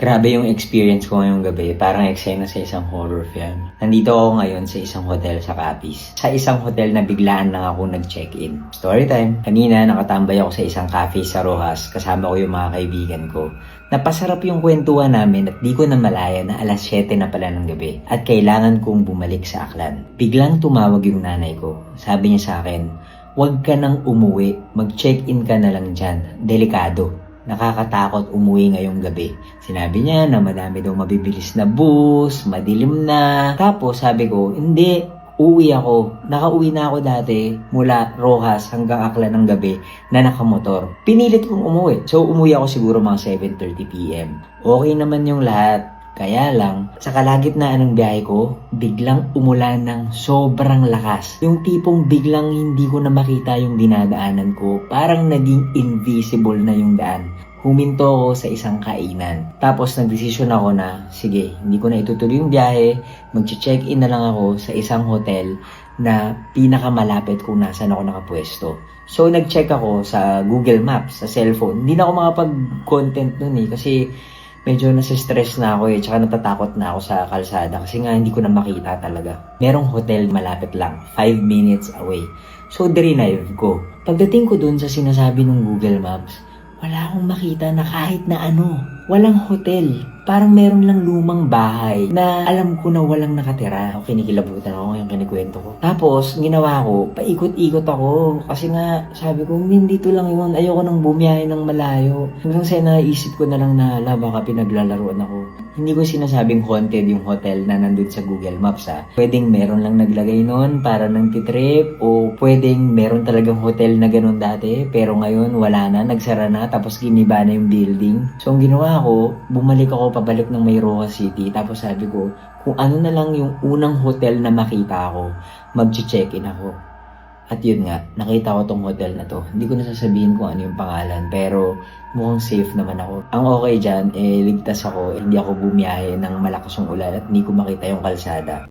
Grabe yung experience ko ngayong gabi. Parang eksena sa isang horror film. Nandito ako ngayon sa isang hotel sa Capiz. Sa isang hotel na biglaan lang ako nag-check-in. Story time. Kanina nakatambay ako sa isang cafe sa Rojas. Kasama ko yung mga kaibigan ko. Napasarap yung kwentuhan namin at di ko na malaya na alas 7 na pala ng gabi. At kailangan kong bumalik sa Aklan. Biglang tumawag yung nanay ko. Sabi niya sa akin, Huwag ka nang umuwi. Mag-check-in ka na lang dyan. Delikado nakakatakot umuwi ngayong gabi. Sinabi niya na madami daw mabibilis na bus, madilim na. Tapos sabi ko, hindi, uwi ako. Nakauwi na ako dati mula Rojas hanggang Aklan ng gabi na nakamotor. Pinilit kong umuwi. So umuwi ako siguro mga 7.30pm. Okay naman yung lahat. Kaya lang, sa kalagitnaan ng biyahe ko, biglang umulan ng sobrang lakas. Yung tipong biglang hindi ko na makita yung dinadaanan ko. Parang naging invisible na yung daan. Huminto ako sa isang kainan. Tapos nagdesisyon ako na, sige, hindi ko na itutuloy yung biyahe. Mag-check-in na lang ako sa isang hotel na pinakamalapit kung nasan ako nakapwesto. So, nag-check ako sa Google Maps, sa cellphone. Hindi na ako makapag-content nun eh, kasi medyo nasa-stress na ako eh, tsaka natatakot na ako sa kalsada kasi nga hindi ko na makita talaga. Merong hotel malapit lang, 5 minutes away. So, derive ko. Pagdating ko dun sa sinasabi ng Google Maps, wala akong makita na kahit na ano. Walang hotel. Parang meron lang lumang bahay na alam ko na walang nakatira. O, kinikilabutan ako ngayong kinikwento ko. Tapos, ginawa ko, paikot-ikot ako. Kasi nga, sabi ko, hindi dito lang yun. Ayoko nang bumiyahe ng malayo. Hanggang sa naisip ko na lang na, ala, baka pinaglalaroan ako. Hindi ko sinasabing haunted yung hotel na nandun sa Google Maps ha. Pwedeng meron lang naglagay nun para nang titrip o pwedeng meron talagang hotel na ganun dati pero ngayon wala na, nagsara na tapos giniba na yung building. So ang ginawa ko, bumalik ako pabalik ng Mayroa City tapos sabi ko kung ano na lang yung unang hotel na makita ko, mag-check-in ako. At yun nga, nakita ko tong hotel na to. Hindi ko na sasabihin kung ano yung pangalan, pero mukhang safe naman ako. Ang okay dyan, eh, ligtas ako, hindi ako bumiyahe ng malakas yung ulan at hindi ko makita yung kalsada.